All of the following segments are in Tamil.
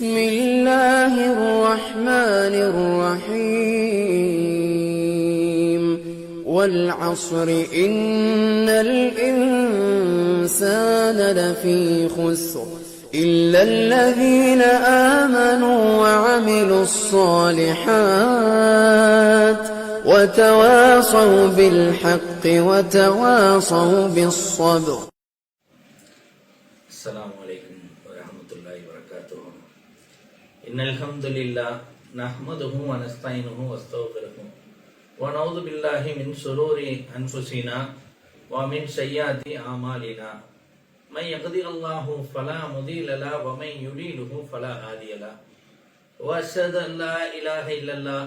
بسم الله الرحمن الرحيم. والعصر إن الإنسان لفي خسر إلا الذين آمنوا وعملوا الصالحات وتواصوا بالحق وتواصوا بالصبر. السلام عليكم ورحمة الله وبركاته. إن الحمد لله نحمده ونستعينه واستغفره ونعوذ بالله من شرور أنفسنا ومن سيئات أعمالنا من يهده الله فلا مضل له ومن يضلله فلا هادي له وأشهد أن لا إله إلا الله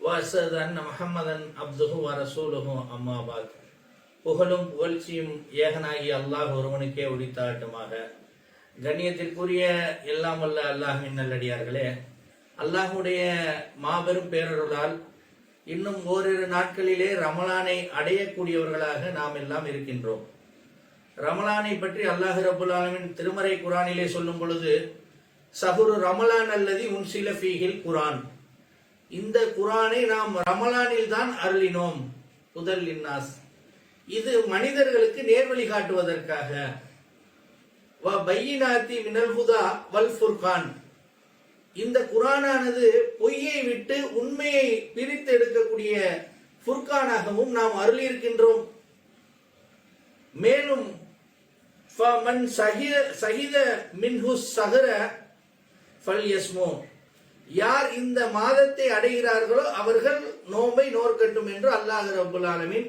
وأشهد أن محمدا عبده ورسوله أما بعد புகழும் புகழ்ச்சியும் ஏகனாகிய அல்லாஹ் ஒருவனுக்கே உரித்தாட்டுமாக கண்ணியத்திற்குரிய எல்லாம் வல்ல அல்லாஹின் நல்லடியார்களே அல்லாஹுடைய மாபெரும் பேரருளால் இன்னும் ஓரிரு நாட்களிலே ரமலானை அடையக்கூடியவர்களாக நாம் எல்லாம் இருக்கின்றோம். ரமலானை பற்றி அல்லாஹ் ரபுல் ஆலமின் திருமறை குரானிலே சொல்லும் பொழுது சஹுரு ரமலான் அல்லது உன்சில ஃபீஹில் குரான். இந்த குரானை நாம் ரமலானில் தான் அருளினோம் புதல் இன்னாஸ். இது மனிதர்களுக்கு நேர்வழி காட்டுவதற்காக வ பையினாத்தி மினல் ஹுதா வல் ஃபுர்கான். இந்த குரானானது பொய்யை விட்டு உண்மையை பிரித்து எடுக்கக்கூடிய ஃபுர்கானாகவும் நாம் அருளியிருக்கின்றோம். மேலும் ஃபமன் சகித சஹித மின்ஹு சஹர ஃபல் யஸ்மோ. யார் இந்த மாதத்தை அடைகிறார்களோ அவர்கள் நோம்பை நோர்க்கட்டும் என்று அல்லாஹ் ரபுல் ஆலமின்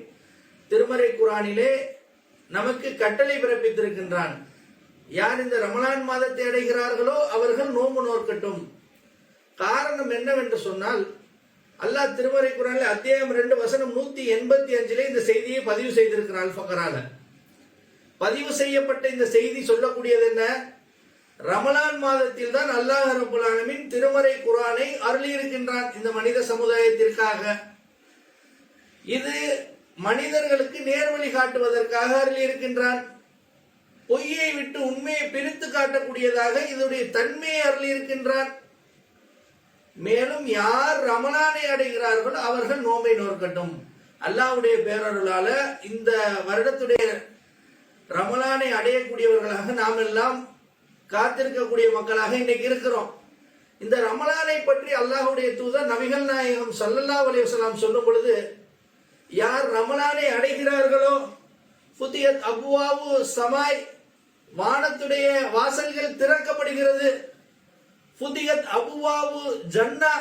திருமறை குரானிலே நமக்கு கட்டளை பிறப்பித்திருக்கின்றான். யார் இந்த ரமலான் மாதத்தை அடைகிறார்களோ அவர்கள் நோம்பு நோக்கட்டும் காரணம் என்னவென்று சொன்னால் அல்லாஹ் திருமறை குரானில் அத்தியாயம் ரெண்டு வசனம் நூத்தி எண்பத்தி அஞ்சுல இந்த செய்தியை பதிவு செய்திருக்கிறார் ஃபகரால பதிவு செய்யப்பட்ட இந்த செய்தி சொல்லக்கூடியது என்ன? ரமலான் மாதத்தில் தான் அல்லாஹ் ரபுல் திருமறை குரானை அருளியிருக்கின்றான் இந்த மனித சமுதாயத்திற்காக. இது மனிதர்களுக்கு நேர்வழி காட்டுவதற்காக அருளியிருக்கின்றான். பொய்யை விட்டு உண்மையை பிரித்து காட்டக்கூடியதாக இதனுடைய தன்மையை அருள் மேலும் யார் ரமலானை அடைகிறார்களோ அவர்கள் நோம்பை நோக்கட்டும் அல்லாஹ்வுடைய பேரருளால இந்த வருடத்துடைய ரமலானை அடையக்கூடியவர்களாக நாம் எல்லாம் காத்திருக்கக்கூடிய மக்களாக இன்னைக்கு இருக்கிறோம். இந்த ரமலானை பற்றி அல்லாஹுடைய தூதர் நபிகள் நாயகம் சல்லல்லா அலைஹி சொல்லும் பொழுது யார் ரமலானை அடைகிறார்களோ புதிய அபுவாவு சமாய் வானத்துடைய வாசல்கள் திறக்கப்படுகிறது. புதிகத் அபுவாவு ஜன்னா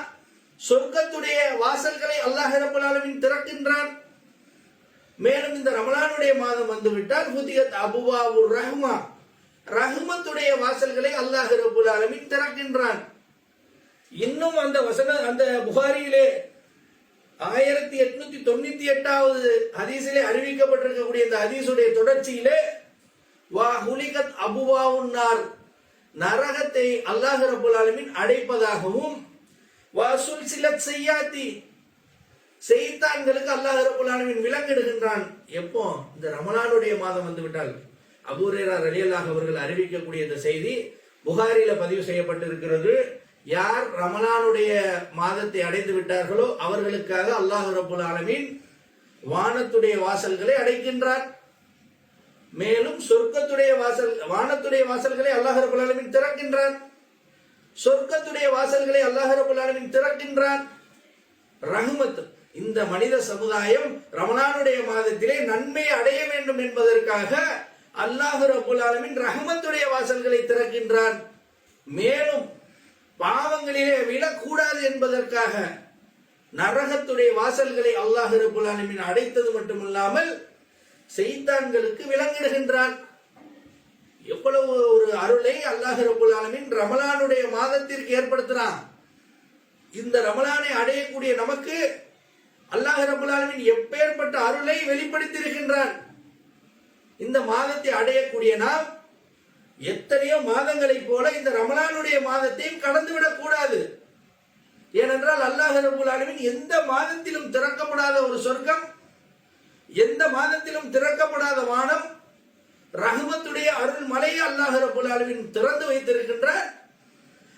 சொர்க்கத்துடைய வாசல்களை அல்லாஹ் ரபுல் திறக்கின்றான். மேலும் இந்த ரமலானுடைய மாதம் வந்துவிட்டால் புதிகத் அபுவாவு ரஹ்மா ரஹ்மத்துடைய வாசல்களை அல்லாஹ் ரபுல் திறக்கின்றான். இன்னும் அந்த வசன அந்த புகாரியிலே ஆயிரத்தி எட்நூத்தி தொண்ணூத்தி எட்டாவது ஹதீஸிலே அறிவிக்கப்பட்டிருக்கக்கூடிய இந்த ஹதீஸுடைய தொடர்ச்சியிலே வா ஹுலிகத் அபுவாவுன்னார். நரகத்தை அல்லாஹ் ரபுல் ஆலமின் அடைப்பதாகவும் வாசுல் சிலத் செய்யாத்தி செய்தான்களுக்கு அல்லாஹ் ரபுல் ஆலமின் விலங்கிடுகின்றான் எப்போ? இந்த ரமலானுடைய மாதம் வந்து விட்டால் அபூரேரா ரலியல்லாஹ் அவர்கள் அறிவிக்கக்கூடிய இந்த செய்தி புகாரில பதிவு செய்யப்பட்டிருக்கிறது. யார் ரமலானுடைய மாதத்தை அடைந்து விட்டார்களோ அவர்களுக்காக அல்லாஹ் ரபுல் ஆலமீன் வானத்துடைய வாசல்களை அடைக்கின்றார் மேலும் சொர்க்கத்துடைய வாசல் வானத்துடைய வாசல்களை அல்லாஹ் ரபுல் திறக்கின்றான். சொர்க்கத்துடைய வாசல்களை அல்லாஹ் ரபுல் திறக்கின்றான். ரஹ்மத் இந்த மனித சமுதாயம் ரமணானுடைய மாதத்திலே நன்மை அடைய வேண்டும் என்பதற்காக அல்லாஹ் ரபுல் ரஹ்மத்துடைய வாசல்களை திறக்கின்றான். மேலும் பாவங்களிலே விழக்கூடாது என்பதற்காக நரகத்துடைய வாசல்களை அல்லாஹ் ரபுல் அடைத்தது மட்டுமில்லாமல் செய்தான்களுக்கு விலங்கிடுகின்றான் எவ்வளவு ஒரு அருளை அல்லாஹ் ரபுல் ஆலமீன் ரமலானுடைய மாதத்திற்கு ஏற்படுத்துறான் இந்த ரமலானை அடையக்கூடிய நமக்கு அல்லாஹ் ரபுல் எப்பேற்பட்ட அருளை வெளிப்படுத்திருக்கின்றான் இந்த மாதத்தை அடையக்கூடிய நாம் எத்தனையோ மாதங்களைப் போல இந்த ரமலானுடைய மாதத்தையும் கடந்துவிடக் கூடாது. ஏனென்றால் அல்லாஹ் ரபுல் எந்த மாதத்திலும் திறக்கப்படாத ஒரு சொர்க்கம் எந்த மாதத்திலும் திறக்கப்படாத வானம் ரகுமத்துடைய அருள் மலையை அல்லாஹ் ரபுல் திறந்து வைத்திருக்கின்ற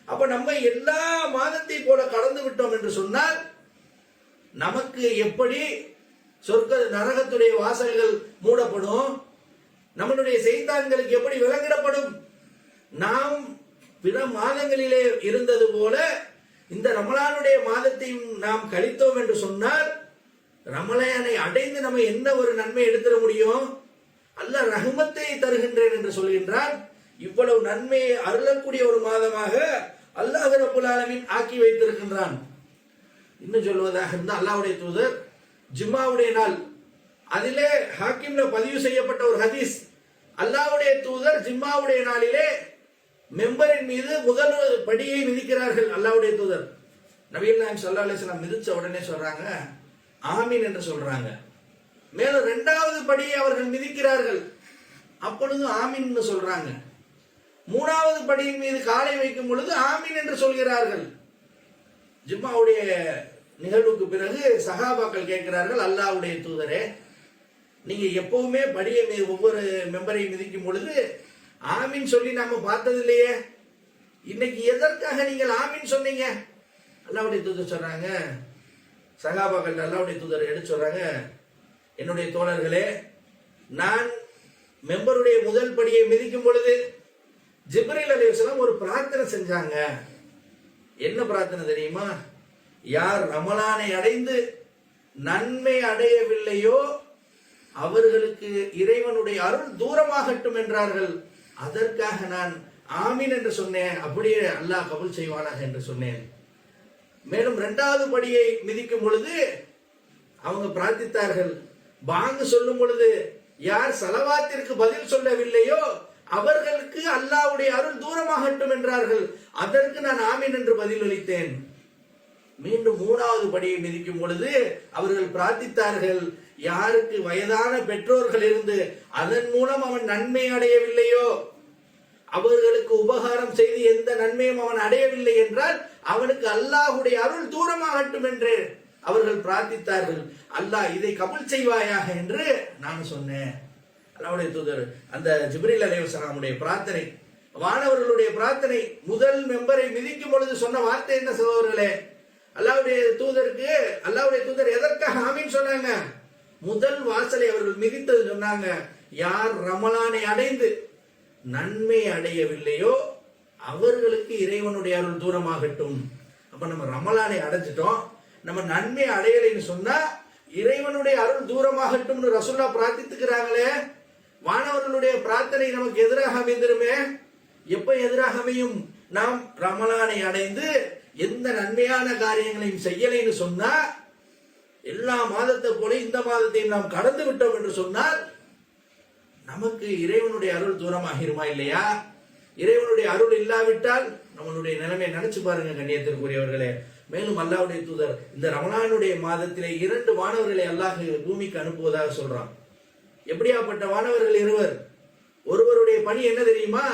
அப்ப நம்ம எல்லா மாதத்தை போல கடந்து விட்டோம் என்று சொன்னால் நமக்கு எப்படி சொர்க்க நரகத்துடைய வாசல்கள் மூடப்படும்? நம்மளுடைய செய்தான்களுக்கு எப்படி விலங்கிடப்படும் நாம் பிற மாதங்களிலே இருந்தது போல இந்த ரமலானுடைய மாதத்தையும் நாம் கழித்தோம் என்று சொன்னால் ரமலையனை அடைந்து நம்ம என்ன ஒரு நன்மை எடுத்துட முடியும்? அல்லாஹ் ரஹமத்தை தருகின்றேன் என்று சொல்கின்றான் இவ்வளவு நன்மையை அருளக்கூடிய ஒரு மாதமாக அல்லாஹ் ரபுல் ஆக்கி வைத்திருக்கின்றான். இன்னும் சொல்வதாக இருந்தால் அல்லாவுடைய தூதர் ஜிம்மாவுடைய நாள். அதிலே ஹாக்கிம்ல பதிவு செய்யப்பட்ட ஒரு ஹதீஸ். அல்லாஹ்வுடைய தூதர் ஜிம்மாவுடைய நாளிலே மெம்பரின் மீது முதல் படியை மிதிக்கிறார்கள் அல்லாவுடைய தூதர். நவீன் நாயம் சல்லா அலிஸ்லாம் மிதிச்ச உடனே சொல்றாங்க ஆமீன் என்று சொல்றாங்க. மேலும் இரண்டாவது படியை அவர்கள் மிதிக்கிறார்கள். அப்பொழுது ஆமீன் சொல்றாங்க. மூணாவது படியின் மீது காலை வைக்கும் பொழுது ஆமீன் என்று சொல்கிறார்கள். ஜிம்மாவுடைய நிகழ்வுக்கு பிறகு சகாபாக்கள் கேட்கிறார்கள் அல்லாஹ்வுடைய தூதரே நீங்க எப்பவுமே படியை மீ- ஒவ்வொரு மெம்பரையும் மிதிக்கும் பொழுது ஆமீன் சொல்லி நாம பார்த்தது இல்லையே இன்னைக்கு எதற்காக நீங்கள் ஆமீன் சொன்னீங்க? அல்லாவுடைய தூதர் சொல்றாங்க சகாபாக்கள் அல்லாஹ்வுடைய தூதர் எடுத்து சொல்றாங்க? என்னுடைய தோழர்களே நான் மெம்பருடைய முதல் படியை மிதிக்கும் பொழுது ஜிப்ரீல் அலைஹிஸ்ஸலாம் ஒரு பிரார்த்தனை செஞ்சாங்க. என்ன பிரார்த்தனை தெரியுமா? யார் ரமலானை அடைந்து நன்மை அடையவில்லையோ அவர்களுக்கு இறைவனுடைய அருள் தூரமாகட்டும் என்றார்கள். அதற்காக நான் ஆமீன் என்று சொன்னேன். அப்படியே அல்லாஹ் கபுல் செய்வானாக என்று சொன்னேன். மேலும் இரண்டாவது படியை மிதிக்கும் பொழுது அவங்க பிரார்த்தித்தார்கள். பாங்கு சொல்லும் பொழுது யார் சலவாத்திற்கு பதில் சொல்லவில்லையோ அவர்களுக்கு அல்லாவுடைய அருள் தூரமாகட்டும் என்றார்கள். அதற்கு நான் ஆமீன் என்று பதிலளித்தேன். மீண்டும் மூணாவது படியை மிதிக்கும் பொழுது அவர்கள் பிரார்த்தித்தார்கள் யாருக்கு வயதான பெற்றோர்கள் இருந்து அதன் மூலம் அவன் நன்மை அடையவில்லையோ அவர்களுக்கு உபகாரம் செய்து எந்த நன்மையும் அவன் அடையவில்லை என்றால் அவனுக்கு அல்லாஹுடைய அருள் தூரமாகட்டும் என்று அவர்கள் பிரார்த்தித்தார்கள். அல்லாஹ் இதை கபுல் செய்வாயாக என்று நான் சொன்னேன். அல்லாவுடைய தூதர் அந்த ஜிப்ரில் அலைவசலாமுடைய பிரார்த்தனை வானவர்களுடைய பிரார்த்தனை முதல் மெம்பரை மிதிக்கும் பொழுது சொன்ன வார்த்தை என்ன சகோதரர்களே? அல்லாவுடைய தூதருக்கு அல்லாவுடைய தூதர் எதற்காக ஆமின்னு சொன்னாங்க? முதல் வாசலை அவர்கள் மிதித்தது சொன்னாங்க யார் ரமலானை அடைந்து நன்மை அடையவில்லையோ அவர்களுக்கு இறைவனுடைய அருள் தூரமாகட்டும். அப்ப நம்ம ரமலானை அடைஞ்சிட்டோம். நம்ம நன்மை அடையலைன்னு சொன்னா இறைவனுடைய அருள் தூரமாகட்டும்னு ரசுல்லா பிரார்த்தித்துக்கிறாங்களே. வானவர்களுடைய பிரார்த்தனை நமக்கு எதிராக அமைந்திருமே. எப்ப எதிராக அமையும்? நாம் ரமலானை அடைந்து எந்த நன்மையான காரியங்களையும் செய்யலைன்னு சொன்னா எல்லா மாதத்தை போல இந்த மாதத்தையும் நாம் கடந்து விட்டோம் என்று சொன்னால் நமக்கு இறைவனுடைய அருள் தூரமாகிருமா இல்லையா? இறைவனுடைய அருள் இல்லாவிட்டால் நம்மளுடைய நிலைமை நினைச்சு பாருங்க கண்ணியத்திற்குரியவர்களே. மேலும் அல்லாவுடைய தூதர் இந்த ரமணானுடைய மாதத்திலே இரண்டு வானவர்களை அல்லாஹ் பூமிக்கு அனுப்புவதாக சொல்றான். எப்படியாப்பட்ட வானவர்கள் இருவர்? ஒருவருடைய பணி என்ன தெரியுமா?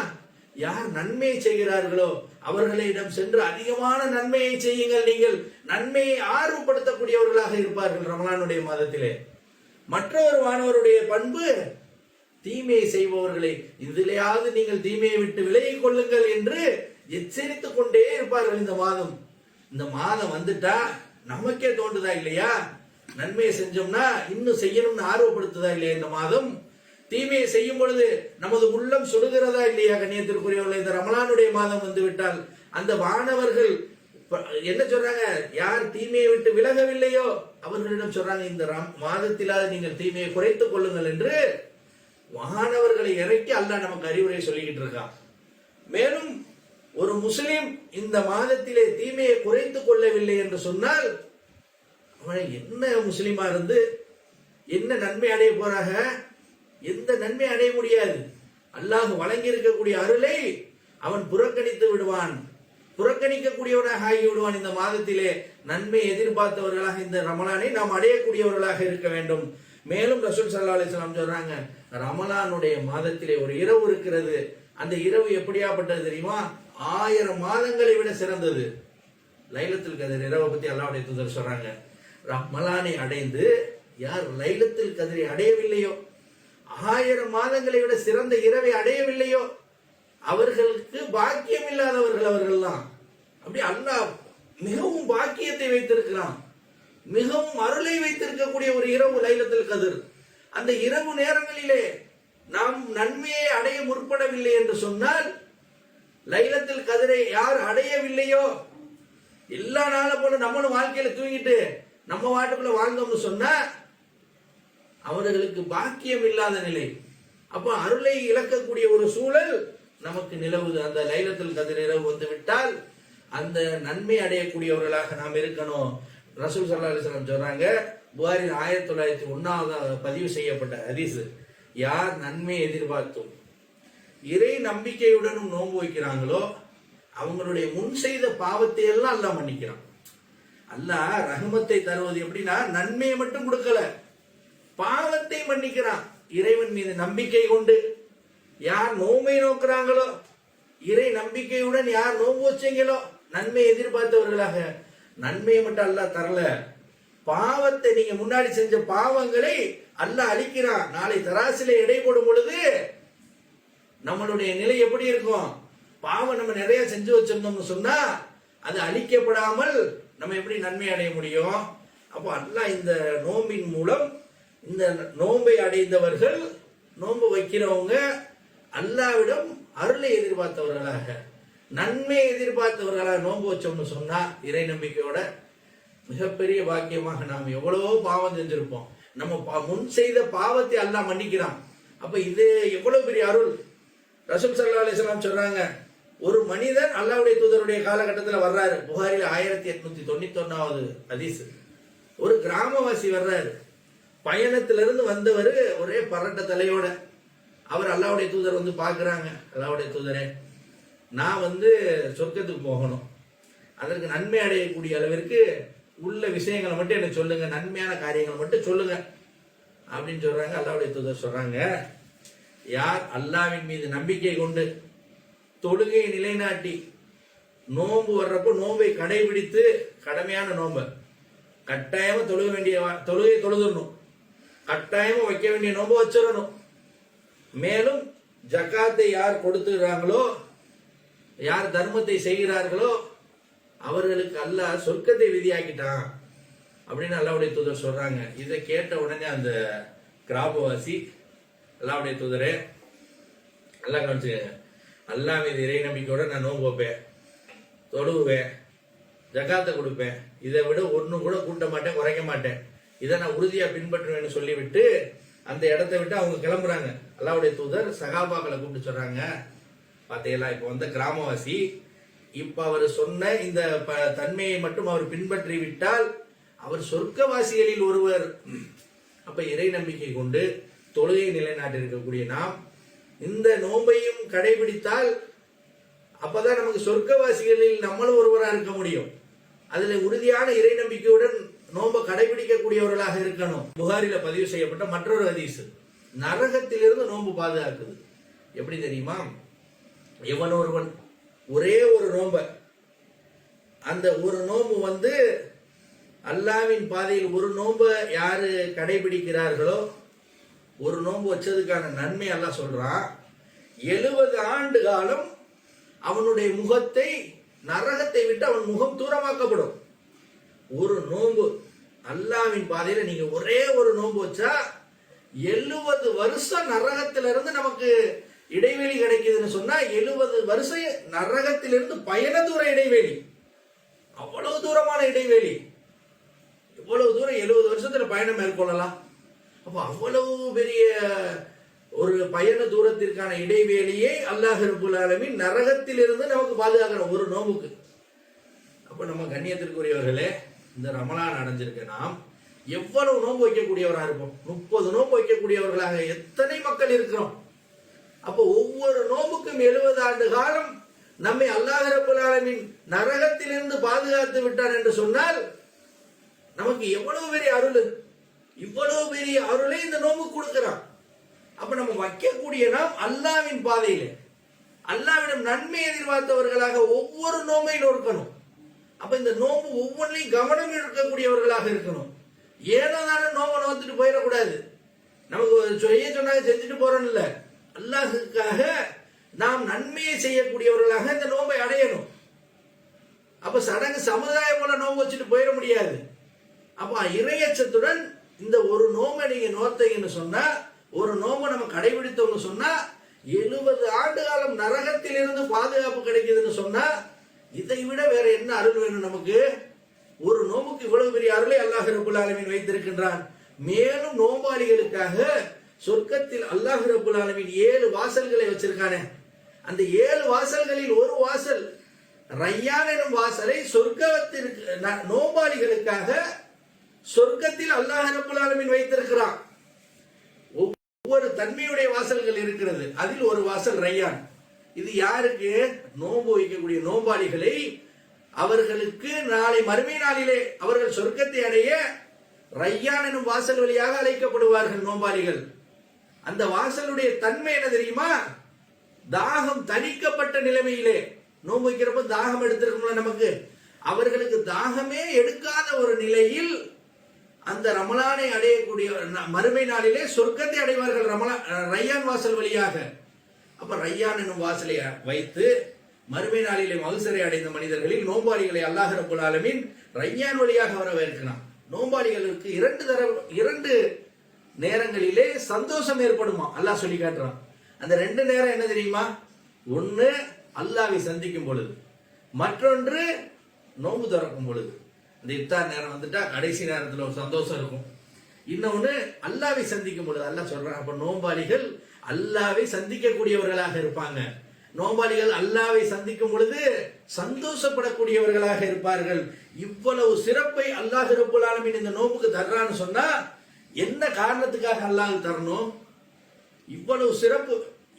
யார் நன்மையை செய்கிறார்களோ அவர்களிடம் சென்று அதிகமான நன்மையை செய்யுங்கள் நீங்கள். நன்மையை ஆர்வப்படுத்தக்கூடியவர்களாக இருப்பார்கள் ரமலானுடைய மாதத்திலே. மற்றொரு வானவருடைய பண்பு தீமையை செய்பவர்களை இதிலேயாவது நீங்கள் தீமையை விட்டு விலகிக் கொள்ளுங்கள் என்று எச்சரித்துக் கொண்டே இருப்பார்கள் இந்த மாதம். இந்த மாதம் வந்துட்டா நமக்கே தோன்றுதா இல்லையா? நன்மையை செஞ்சோம்னா இன்னும் செய்யணும்னு ஆர்வப்படுத்துதா இல்லையா இந்த மாதம்? தீமையை செய்யும் பொழுது நமது உள்ளம் சுடுகிறதா இல்லையா கண்ணியத்திற்குரியவர்கள்? இந்த ரமலானுடைய மாதம் வந்து விட்டால் அந்த வானவர்கள் என்ன சொல்றாங்க? யார் தீமையை விட்டு விலகவில்லையோ அவர்களிடம் சொல்றாங்க இந்த ரம்- மாதத்திலாவது நீங்கள் தீமையை குறைத்துக் கொள்ளுங்கள் என்று மாணவர்களை இறக்கி அல்லாஹ் நமக்கு அறிவுரை சொல்லிக்கிட்டு இருக்கான் மேலும் ஒரு முஸ்லிம் இந்த மாதத்திலே தீமையை குறைத்துக் கொள்ளவில்லை என்று சொன்னால் அவன் என்ன முஸ்லீமா இருந்து என்ன நன்மை அடைய போறாக? எந்த நன்மை அடைய முடியாது. அல்லாஹ் வழங்கி இருக்கக்கூடிய அருளை அவன் புறக்கணித்து விடுவான். புறக்கணிக்கக்கூடியவனாக ஆகி விடுவான் இந்த மாதத்திலே. நன்மை எதிர்பார்த்தவர்களாக இந்த ரமலானை நாம் அடையக்கூடியவர்களாக இருக்க வேண்டும். மேலும் ரசூல் சல்லா அலிஸ்லாம் சொல்றாங்க ரமலானுடைய மாதத்திலே ஒரு இரவு இருக்கிறது. அந்த இரவு எப்படியாப்பட்டது தெரியுமா? ஆயிரம் மாதங்களை விட சிறந்தது. லைலத்தில் கதிர் இரவை பத்தி அல்லாவுடைய தூதர் சொல்றாங்க. ரமலானை அடைந்து யார் லைலத்தில் கதிரை அடையவில்லையோ? ஆயிரம் மாதங்களை விட சிறந்த இரவை அடையவில்லையோ? அவர்களுக்கு பாக்கியம் இல்லாதவர்கள் அவர்கள்லாம். அப்படி அல்லாஹ் மிகவும் பாக்கியத்தை வைத்திருக்கிறான். மிகவும் அருளை வைத்திருக்கக்கூடிய ஒரு இரவு லைலத்தில் கதிர். அந்த இரவு நேரங்களிலே நாம் நன்மையை அடைய முற்படவில்லை என்று சொன்னால் லைலத்தில் கதிரை யார் அடையவில்லையோ எல்லா நாளும் போல நம்மளும் வாழ்க்கையில தூங்கிட்டு நம்ம வாட்டுக்குள்ள வாழ்ந்தோம்னு சொன்னா அவர்களுக்கு பாக்கியம் இல்லாத நிலை. அப்போ அருளை இழக்கக்கூடிய ஒரு சூழல் நமக்கு நிலவுது. அந்த லைலத்தில் கதிர் இரவு வந்து விட்டால் அந்த நன்மை அடையக்கூடியவர்களாக நாம் இருக்கணும். ரசூல் சல்லா அலிஸ்லாம் சொல்றாங்க புகாரின் ஆயிரத்தி தொள்ளாயிரத்தி ஒன்னாவது பதிவு செய்யப்பட்ட ஹதீஸ். யார் நன்மை எதிர்பார்த்தும் இறை நம்பிக்கையுடனும் நோன்பு வைக்கிறாங்களோ அவங்களுடைய முன் செய்த பாவத்தை எல்லாம் அல்ல மன்னிக்கிறான். அல்லாஹ் ரகமத்தை தருவது எப்படின்னா நன்மையை மட்டும் கொடுக்கல பாவத்தை மன்னிக்கிறான். இறைவன் மீது நம்பிக்கை கொண்டு யார் நோம்பை நோக்குறாங்களோ இறை நம்பிக்கையுடன் யார் நோம்பு வச்சீங்களோ நன்மை எதிர்பார்த்தவர்களாக நன்மையை மட்டும் அல்லா தரல. பாவத்தை நீங்க முன்னாடி செஞ்ச பாவங்களை அல்லாஹ் அழிக்கிறான். நாளை தராசில எடை போடும் பொழுது நம்மளுடைய நிலை எப்படி இருக்கும்? பாவம் நம்ம நிறைய செஞ்சு வச்சிருந்தோம்னு சொன்னா அது அழிக்கப்படாமல் நம்ம எப்படி நன்மை அடைய முடியும்? அப்போ அல்லாஹ் இந்த நோம்பின் மூலம் இந்த நோம்பை அடைந்தவர்கள் நோன்பு வைக்கிறவங்க அல்லாவிடம் அருளை எதிர்பார்த்தவர்களாக. நன்மை எதிர்பார்த்தவர்களாக நோன்பு வச்சோம்னு சொன்னால் இறை நம்பிக்கையோட மிகப்பெரிய பாக்கியமாக நாம் எவ்வளவோ பாவம் செஞ்சிருப்போம். நம்ம பா- முன் செய்த பாவத்தை அல்லாஹ் மன்னிக்கிறான். அப்ப இது எவ்வளவு பெரிய அருள்? ரசூல் சல்லா அலிஸ்லாம் சொல்றாங்க ஒரு மனிதன் அல்லாவுடைய தூதருடைய காலகட்டத்தில் வர்றாரு. புகாரில் ஆயிரத்தி எட்நூத்தி தொண்ணூத்தி ஒன்னாவது ஹதீஸ். ஒரு கிராமவாசி வர்றாரு. பயணத்திலிருந்து வந்தவர் ஒரே பரட்ட தலையோட. அவர் அல்லாவுடைய தூதர் வந்து பார்க்குறாங்க. அல்லாவுடைய தூதரே நான் வந்து சொர்க்கத்துக்கு போகணும். அதற்கு நன்மை அடையக்கூடிய அளவிற்கு உள்ள விஷயங்களை மட்டும் எனக்கு சொல்லுங்க நன்மையான காரியங்களை மட்டும் சொல்லுங்க அப்படின்னு சொல்றாங்க அல்லாவுடைய தூதர் சொல்றாங்க. யார் அல்லாவின் மீது நம்பிக்கை கொண்டு தொழுகையை நிலைநாட்டி நோன்பு வர்றப்போ நோன்பை கடைபிடித்து கடமையான நோன்பை. கட்டாயமா தொழுக வேண்டிய தொழுகையை தொழுதுடணும். கட்டாயமா வைக்க வேண்டிய நோன்பு வச்சிடணும். மேலும் ஜக்காத்தை யார் கொடுத்துக்கிறாங்களோ யார் தர்மத்தை செய்கிறார்களோ அவர்களுக்கு அல்ல சொர்க்கத்தை விதியாக்கிட்டான் அப்படின்னு அல்லாவுடைய தூதர் சொல்றாங்க. இதை கேட்ட உடனே அந்த கிராபவாசி அல்லாவுடைய தூதரே நல்லா கவனிச்சுக்கங்க அல்லாஹ் மீது இறை நம்பிக்கையோட நான் நோன்பு வைப்பேன் தொழுவேன் ஜகாத்தை கொடுப்பேன். இதை விட ஒன்று கூட கூட்ட மாட்டேன் குறைக்க மாட்டேன். இதை நான் உறுதியா பின்பற்றுவேன்னு சொல்லிவிட்டு அந்த இடத்த விட்டு அவங்க கிளம்புறாங்க. அல்லாவுடைய தூதர் சகாபாக்களை கூப்பிட்டு சொல்றாங்க. பாத்தீங்களா இப்போ வந்த கிராமவாசி இப்ப அவர் சொன்ன இந்த ப- தன்மையை மட்டும் அவர் பின்பற்றி விட்டால் அவர் சொர்க்கவாசிகளில் ஒருவர். அப்ப இறை நம்பிக்கை கொண்டு தொழுகை நிலைநாட்டிருக்கக்கூடிய நாம் இந்த நோன்பையும் கடைபிடித்தால் அப்பதான் நமக்கு சொர்க்கவாசிகளில் நம்மளும் ஒருவராக இருக்க முடியும். அதுல உறுதியான இறை நம்பிக்கையுடன் நோன்பை கடைபிடிக்கக்கூடியவர்களாக இருக்கணும். புகாரில பதிவு செய்யப்பட்ட மற்றொரு ஹதீஸ். நரகத்திலிருந்து நோன்பு பாதுகாக்குது. எப்படி தெரியுமா? எவன் ஒருவன் ஒரே ஒரு நோன்பை. அந்த ஒரு நோன்பு வந்து அல்லாவின் பாதையில் ஒரு நோன்பை யாரு கடைபிடிக்கிறார்களோ ஒரு நோன்பு வச்சதுக்கான நன்மை எல்லாம் சொல்றான். எழுபது ஆண்டு காலம் அவனுடைய முகத்தை நரகத்தை விட்டு அவன் முகம் தூரமாக்கப்படும். ஒரு நோன்பு அல்லாவின் பாதையில நீங்க ஒரே ஒரு நோன்பு வச்சா எழுபது வருஷம் நரகத்திலிருந்து நமக்கு இடைவெளி கிடைக்குதுன்னு சொன்னா எழுபது வருஷம் நரகத்திலிருந்து பயண தூர இடைவெளி. அவ்வளவு தூரமான இடைவெளி. இவ்வளவு தூரம் எழுபது வருஷத்துல பயணம் மேற்கொள்ளலாம்? அப்போ அவ்வளவு பெரிய ஒரு பயண தூரத்திற்கான இடைவேளியை அல்லாஹ் ரபுல் ஆலமீன் நரகத்திலிருந்து நமக்கு பாதுகாக்கிற ஒரு நோம்புக்கு. அப்ப நம்ம கண்ணியத்திற்குரியவர்களே இந்த ரமலான் அடைஞ்சிருக்க. நாம் எவ்வளவு நோன்பு வைக்கக்கூடியவராக இருப்போம்? முப்பது நோன்பு வைக்கக்கூடியவர்களாக எத்தனை மக்கள் இருக்கிறோம்? அப்போ ஒவ்வொரு நோம்புக்கும் எழுபது ஆண்டு காலம் நம்மை அல்லாஹ் நரகத்திலிருந்து பாதுகாத்து விட்டான் என்று சொன்னால் நமக்கு எவ்வளவு பெரிய அருள்? இவ்வளவு பெரிய அருளை இந்த நோம்பு கொடுக்கிறான். அப்ப நம்ம வைக்கக்கூடிய நாம் அல்லாவின் பாதையில. அல்லாவிடம் நன்மை எதிர்பார்த்தவர்களாக ஒவ்வொரு நோம்பையும் நோக்கணும். அப்ப இந்த நோம்பு ஒவ்வொன்றையும் கவனம் இருக்கக்கூடியவர்களாக இருக்கணும். ஏனோ தானே நோம்பை நோத்துட்டு போயிடக்கூடாது. நமக்கு செய்ய சொன்னாங்க செஞ்சுட்டு போறோம் இல்லை அல்லாஹுக்காக நாம் நன்மையை செய்யக்கூடியவர்களாக இந்த நோம்பை அடையணும். அப்ப சடங்கு சமுதாயம் போல நோன்பு வச்சுட்டு போயிட முடியாது. அப்ப இறையச்சத்துடன் இந்த ஒரு நோம்பை நீங்க நோத்தீங்கன்னு சொன்னா ஒரு நோம்பை நம்ம கடைபிடித்தோம்னு சொன்னா எழுபது ஆண்டு காலம் நரகத்தில் இருந்து பாதுகாப்பு கிடைக்குதுன்னு சொன்னா இதை விட வேற என்ன அருள் வேணும் நமக்கு? ஒரு நோம்புக்கு இவ்வளவு பெரிய அருளை அல்லாஹ் ரபுல் வைத்திருக்கின்றான். மேலும் நோம்பாளிகளுக்காக சொர்க்கத்தில் அல்லாஹ் ரபுல் ஆலமின் ஏழு வாசல்களை வச்சிருக்கானே. அந்த ஏழு வாசல்களில் ஒரு வாசல் ரையான் எனும் வாசலை சொர்க்கத்திற்கு ந- நோம்பாளிகளுக்காக சொர்க்கத்தில் அல்லாஹ் ரபுல் ஆலமின் வைத்திருக்கிறான். ஒவ்வொரு தன்மையுடைய வாசல்கள் இருக்கிறது. அதில் ஒரு வாசல் ரையான் இது யாருக்கு? நோன்பு வைக்கக்கூடிய நோம்பாளிகளை அவர்களுக்கு நாளை மறுமை நாளிலே அவர்கள் சொர்க்கத்தை அடைய ரையான் எனும் வாசல் வழியாக அழைக்கப்படுவார்கள் நோம்பாளிகள். அந்த வாசலுடைய தன்மை என்ன தெரியுமா? தாகம் தணிக்கப்பட்ட நிலைமையிலே. நோன்பு வைக்கிறப்ப தாகம் எடுத்திருக்கும்ல நமக்கு. அவர்களுக்கு தாகமே எடுக்காத ஒரு நிலையில் அந்த ரமலானை அடையக்கூடிய மறுமை நாளிலே சொர்க்கத்தை அடைவார்கள் ரமலா ரையான் வாசல் வழியாக. அப்ப ரையான் என்னும் வாசலை வைத்து மறுமை நாளிலே மகசரை அடைந்த மனிதர்களில் நோம்பாளிகளை அல்லாஹ் ரபுல் ஆலமின் ரையான் வழியாக வரவேற்கிறான். நோம்பாளிகளுக்கு இரண்டு தர இரண்டு நேரங்களிலே சந்தோஷம் ஏற்படுமா? அல்லாஹ் சொல்லி காட்டுறான். அந்த ரெண்டு நேரம் என்ன தெரியுமா? ஒன்று அல்லாவை சந்திக்கும் பொழுது மற்றொன்று நோன்பு திறக்கும் பொழுது. இந்த இஃப்தார் நேரம் வந்துட்டா கடைசி நேரத்தில் ஒரு சந்தோஷம் இருக்கும். இன்னொன்று அல்லாவை சந்திக்கும் பொழுது அல்லாஹ் சொல்றான் அப்போ நோம்பாளிகள் அல்லாவை சந்திக்கக்கூடியவர்களாக இருப்பாங்க. நோம்பாளிகள் அல்லாவை சந்திக்கும் பொழுது சந்தோஷப்படக்கூடியவர்களாக இருப்பார்கள். இவ்வளவு சிறப்பை அல்லாஹ் ரப்புல் இந்த நோம்புக்கு தர்றான்னு சொன்னா என்ன காரணத்துக்காக அல்லாஹ் தரணும்? இவ்வளவு சிறப்பு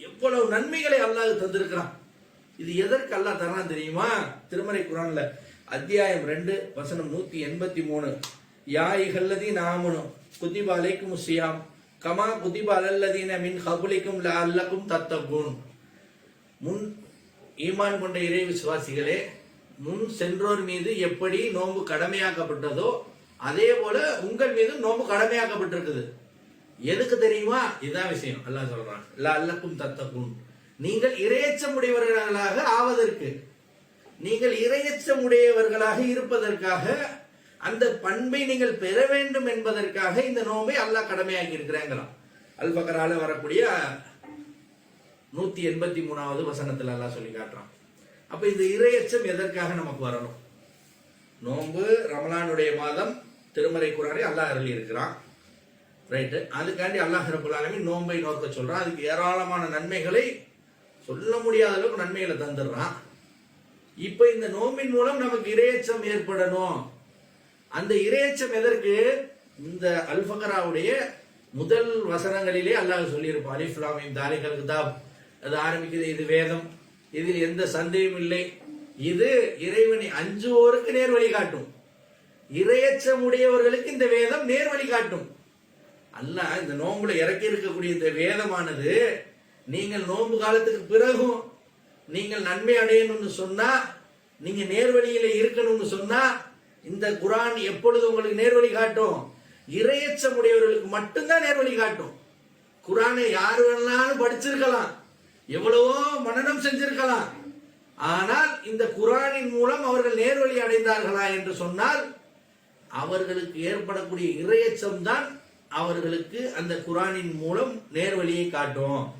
எவ்வளவு நன்மைகளை அல்லாஹ் தந்திருக்கிறான். இது எதற்கு அல்லாஹ் தரான் தெரியுமா? திருமறை குரான்ல அத்தியாயம் ரெண்டு வசனம் நூத்தி எண்பத்தி மூணு. யாய்கல்லதி நாமனும் குதிபா அலைக்கும் சியாம். கமா குதிபா அல்லதீன மின் ஹபுலிக்கும் அல்லக்கும் தத்தகுன் முன் ஈமான் கொண்ட இறை விசுவாசிகளே முன் சென்றோர் மீது எப்படி நோன்பு கடமையாக்கப்பட்டதோ அதே போல உங்கள் மீது நோன்பு கடமையாக்கப்பட்டிருக்குது. எதுக்கு தெரியுமா? இதுதான் விஷயம். அல்லாஹ் சொல்றான் லா அல்லக்கும் தத்தக்கும் நீங்கள் இரையச்சம் உடையவர்களாக ஆவதற்கு நீங்கள் இரையச்சம் உடையவர்களாக இருப்பதற்காக அந்த பண்பை நீங்கள் பெற வேண்டும் என்பதற்காக இந்த நோம்பை அல்லாஹ் கடமையாக்கி இருக்கிறாங்களாம் அல் பக்கரால வரக்கூடிய நூத்தி எண்பத்தி மூணாவது வசனத்துல எல்லாம் சொல்லி காட்டுறான். அப்ப இந்த இரையச்சம் எதற்காக நமக்கு வரணும்? நோன்பு ரமலானுடைய மாதம் திருமறை குரானே அல்லாஹ் அருளி இருக்கிறான் ரைட்டு அதுக்காண்டி அல்லாஹ் ரபுல் நோன்பை நோக்க சொல்கிறான் அதுக்கு ஏராளமான நன்மைகளை சொல்ல முடியாத அளவுக்கு நன்மைகளை தந்துடுறான். இப்போ இந்த நோம்பின் மூலம் நமக்கு இரையச்சம் ஏற்படணும். அந்த இரையச்சம் எதற்கு? இந்த அல்ஃபகராவுடைய முதல் வசனங்களிலே அல்லாஹ் சொல்லியிருப்பான். அலிஃப்லாமின் தாலிகல் கிதாப். அது ஆரம்பிக்குது. இது வேதம். இதில் எந்த சந்தேகம் இல்லை. இது இறைவனை அஞ்சுவோருக்கு நேர் வழி இரையச்சமுடையவர்களுக்கு உடையவர்களுக்கு இந்த வேதம் நேர் வழி காட்டும் அல்ல இந்த நோன்புல இறக்கி இருக்கக்கூடிய இந்த வேதமானது நீங்கள் நோன்பு காலத்துக்கு பிறகும் நீங்கள் நன்மை அடையணும்னு சொன்னா நீங்க நேர்வழியில இருக்கணும்னு சொன்னா இந்த குரான் எப்பொழுது உங்களுக்கு நேர்வழி காட்டும்? இரையச்சமுடையவர்களுக்கு மட்டும்தான் நேர்வழி காட்டும். குரானை யாரு வேணாலும் படிச்சிருக்கலாம். எவ்வளவோ மனனம் செஞ்சிருக்கலாம். ஆனால் இந்த குரானின் மூலம் அவர்கள் நேர்வழி அடைந்தார்களா என்று சொன்னால் அவர்களுக்கு ஏற்படக்கூடிய இரையச்சம் தான் அவர்களுக்கு அந்த குரானின் மூலம் நேர்வழியை காட்டும்.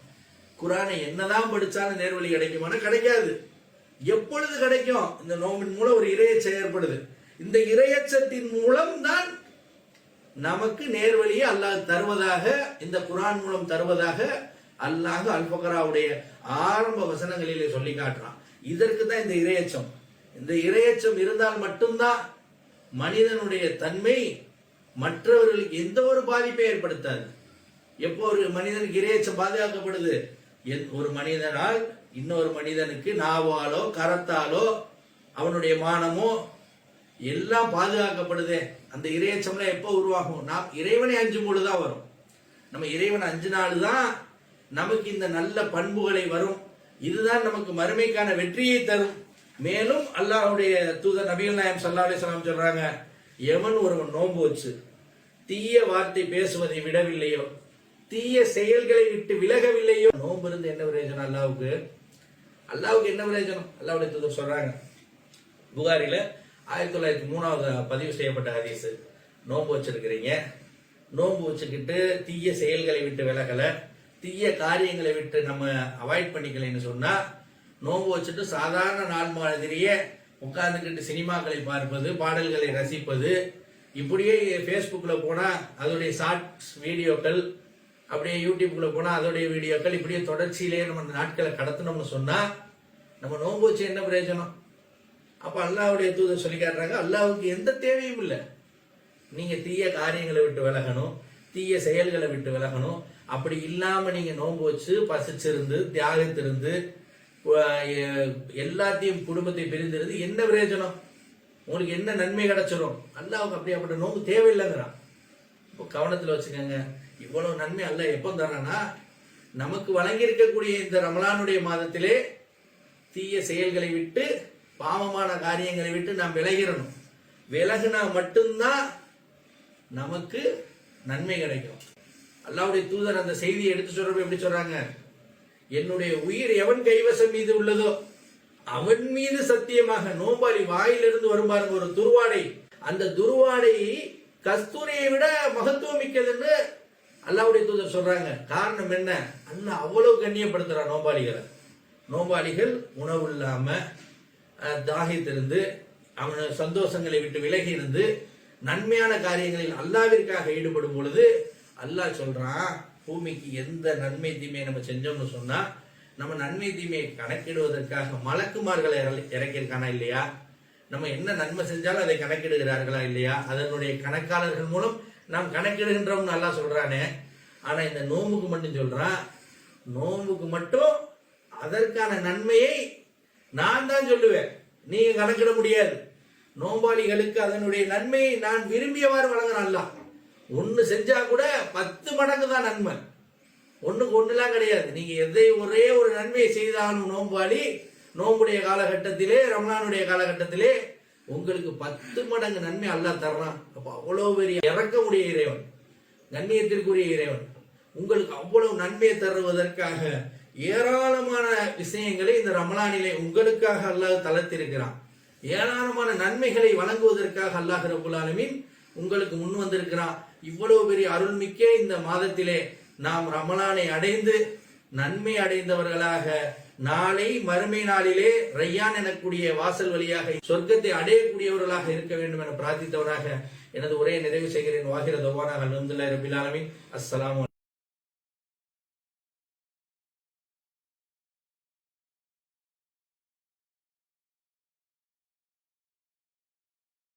குரானை என்னதான் படிச்சாலும் நேர்வழி கிடைக்குமானா கிடைக்காது. எப்பொழுது கிடைக்கும்? இந்த நோம்பின் மூலம் ஒரு இரையச்சம் ஏற்படுது. இந்த இரையச்சத்தின் மூலம் தான் நமக்கு நேர்வழியை அல்லாஹ் தருவதாக இந்த குரான் மூலம் தருவதாக அல்லாஹ் அல்பகராவுடைய ஆரம்ப வசனங்களிலே சொல்லி காட்டுறான். இதற்கு தான் இந்த இரையச்சம். இந்த இரையச்சம் இருந்தால் மட்டும்தான் மனிதனுடைய தன்மை மற்றவர்களுக்கு எந்த ஒரு பாதிப்பை ஏற்படுத்தாது. எப்போ ஒரு மனிதனுக்கு இறையச்சம் பாதுகாக்கப்படுது? என்- ஒரு மனிதனால் இன்னொரு மனிதனுக்கு நாவாலோ கரத்தாலோ அவனுடைய மானமோ எல்லாம் பாதுகாக்கப்படுதே. அந்த இறையச்சம்லாம் எப்போ உருவாகும்? நாம் இறைவனை அஞ்சும் பொழுதுதான் வரும். நம்ம இறைவன் அஞ்சினாலும் தான் நமக்கு இந்த நல்ல பண்புகளை வரும். இதுதான் நமக்கு மறுமைக்கான வெற்றியை தரும். மேலும் அல்லாஹுடைய தூதர் நபீல் நாயம் சல்லா அலிஸ்லாம் சொல்றாங்க எவன் ஒருவன் நோன்பு வச்சு தீய வார்த்தை பேசுவதை விடவில்லையோ தீய செயல்களை விட்டு விலகவில்லையோ? நோன்பு இருந்து என்ன பிரயோஜனம் அல்லாவுக்கு அல்லாவுக்கு என்ன பிரயோஜனம்? அல்லாவுடைய தூதர் சொல்றாங்க. புகாரில ஆயிரத்தி தொள்ளாயிரத்தி மூணாவது பதிவு செய்யப்பட்ட ஹதீஸ். நோன்பு வச்சிருக்கிறீங்க. நோன்பு வச்சுக்கிட்டு தீய செயல்களை விட்டு விலகல தீய காரியங்களை விட்டு நம்ம அவாய்ட் பண்ணிக்கலைன்னு சொன்னா நோன்பு வச்சுட்டு சாதாரண நாள் மாதிரியே உட்கார்ந்துக்கிட்டு சினிமாக்களை பார்ப்பது பாடல்களை ரசிப்பது. இப்படியே ஃபேஸ்புக்கில் போனால் அதோடைய ஷார்ட்ஸ் வீடியோக்கள் அப்படியே யூடியூப்பில் போனால் அதோடைய வீடியோக்கள் இப்படியே தொடர்ச்சியிலேயே நம்ம நாட்களை கடத்தணும்னு சொன்னால் நம்ம நோன்பு வச்சு என்ன பிரயோஜனம்? அப்போ அல்லாவுடைய தூதர் சொல்லி காட்டுறாங்க அல்லாவுக்கு எந்த தேவையும் இல்லை. நீங்கள் தீய காரியங்களை விட்டு விலகணும் தீய செயல்களை விட்டு விலகணும். அப்படி இல்லாமல் நீங்கள் நோன்பு வச்சு பசிச்சிருந்து தியாகத்திருந்து எல்லாத்தையும் குடும்பத்தை பிரிந்திருந்து என்ன பிரயோஜனம்? உங்களுக்கு என்ன நன்மை கிடைச்சிரும்? அல்லாவுக்கு அப்படியாப்பட்ட நோக்கு தேவையில்லைங்கிறான். இப்போ கவனத்தில் வச்சுக்கோங்க. இவ்வளவு நன்மை அல்ல எப்போ தரானா நமக்கு வழங்கியிருக்கக்கூடிய இந்த ரமலானுடைய மாதத்திலே தீய செயல்களை விட்டு பாவமான காரியங்களை விட்டு நாம் விலகிடணும். விலகினா மட்டும்தான் நமக்கு நன்மை கிடைக்கும். அல்லாவுடைய தூதர் அந்த செய்தியை எடுத்து சொல்றப்ப எப்படி சொல்றாங்க? என்னுடைய உயிர் எவன் கைவசம் மீது உள்ளதோ அவன் மீது சத்தியமாக நோம்பாளி வாயிலிருந்து வரும் பாருங்க ஒரு துருவாடை. அந்த துருவாடை கஸ்தூரியை விட மகத்துவம் மிக்கதுன்னு அல்லாவுடைய தூதர் சொல்றாங்க. காரணம் என்ன? அல்லாஹ் அவ்வளவு கண்ணியப்படுத்துறான் நோம்பாளிகளை. நோம்பாளிகள் உணவு இல்லாம தாகித்திருந்து அவன சந்தோஷங்களை விட்டு விலகி இருந்து நன்மையான காரியங்களில் அல்லாவிற்காக ஈடுபடும் பொழுது அல்லாஹ் சொல்றான் பூமிக்கு எந்த நன்மை தீமையை நம்ம செஞ்சோம்னு சொன்னா நம்ம நன்மை தீமையை கணக்கிடுவதற்காக மலக்குமார்களை இறக்கியிருக்கானா இல்லையா? நம்ம என்ன நன்மை செஞ்சாலும் அதை கணக்கிடுகிறார்களா இல்லையா? அதனுடைய கணக்காளர்கள் மூலம் நாம் கணக்கிடுகின்றோம் நல்லா சொல்றானே. ஆனா இந்த நோம்புக்கு மட்டும் சொல்றான் நோம்புக்கு மட்டும் அதற்கான நன்மையை நான் தான் சொல்லுவேன். நீங்க கணக்கிட முடியாது. நோம்பாளிகளுக்கு அதனுடைய நன்மையை நான் விரும்பியவாறு வழங்கினான்லாம் ஒன்று ஒன்னு செஞ்சா கூட பத்து மடங்கு தான் நன்மை. ஒண்ணுக்கு ஒண்ணுலாம் கிடையாது. நீங்க எதை ஒரே ஒரு நன்மையை செய்தாலும் நோம்பாளி நோம்புடைய காலகட்டத்திலே ரமணானுடைய காலகட்டத்திலே உங்களுக்கு பத்து மடங்கு நன்மை அல்லாஹ் தர்றான் அப்ப அவ்வளவு பெரிய இறக்கமுடைய இறைவன் கண்ணியத்திற்குரிய இறைவன். உங்களுக்கு அவ்வளவு நன்மையை தருவதற்காக ஏராளமான விஷயங்களை இந்த ரமலானிலே உங்களுக்காக அல்லாஹ் தளர்த்திருக்கிறான். ஏராளமான நன்மைகளை வழங்குவதற்காக அல்லாஹ் ரபுல் ஆலமீன் உங்களுக்கு முன் வந்திருக்கிறான். இவ்வளவு பெரிய அருள்மிக்க இந்த மாதத்திலே நாம் ரமலானை அடைந்து நன்மை அடைந்தவர்களாக நாளை மறுமை நாளிலே ரையான் எனக்கூடிய வாசல் வழியாக சொர்க்கத்தை அடையக்கூடியவர்களாக இருக்க வேண்டும் என பிரார்த்தித்தவராக எனது உரையை நிறைவு செய்கிறேன். வாகிர தவானாக அலமதுல்லா ரபிலாலமின் அஸ்லாம்